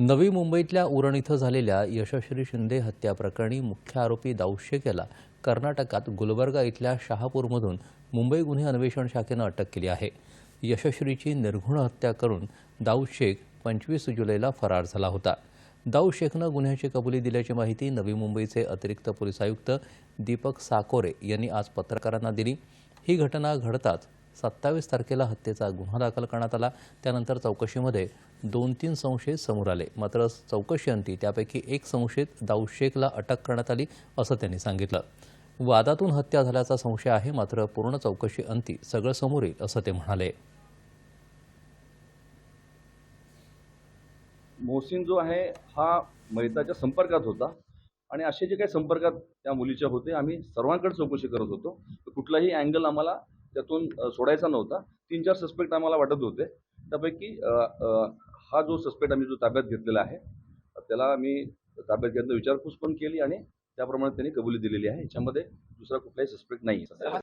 नवी मुंबईतल्या उरण इथं झालेल्या यशश्री शिंदे हत्या प्रकरणी मुख्य आरोपी दाऊद शेख याला कर्नाटकात गुलबर्गा इथल्या शहापूरमधून मुंबई गुन्हे अन्वेषण शाखेनं अटक केली आहे. यशश्रीची निर्घुण हत्या करून दाऊद शेख पंचवीस जुलैला फरार झाला होता. दाऊद शेखनं गुन्ह्याची कबुली दिल्याची माहिती नवी मुंबईचे अतिरिक्त पोलीस आयुक्त दीपक साकोरे यांनी आज पत्रकारांना दिली. ही घटना घडताच सत्तावीस तारखेला हत्येचा गुन्हा दाखल करण्यात आला. त्यानंतर चौकशीमध्ये दोन तीन संशयित समोर आले. मात्र चौकशीअंती त्यापैकी एक संशयित दाऊद शेखला अटक करण्यात आली असं त्यांनी सांगितलं. वादातून हत्या झाल्याचा संशय आहे मात्र पूर्ण चौकशी अंती सगळं समोर येईल असं ते म्हणाले. मोहसिन जो आहे हा मैताच्या संपर्कात होता आणि असे जे काही संपर्कात त्या मुलीच्या होते आम्ही सर्वांकडे चौकशी करत होतो. कुठलाही अँगल आम्हाला त्यातून सोडायचा नव्हता. तीन चार सस्पेक्ट आम्हाला वाटत होते. त्यापैकी हा जो सस्पेक्ट आम्ही जो ताब्यात घेतलेला आहे त्याला आम्ही ताब्यात घेतलं विचारपूस पण केली आणि त्याप्रमाणे त्यांनी कबुली दिलेली आहे. याच्यामध्ये दुसरा कुठलाही सस्पेक्ट नाही आहे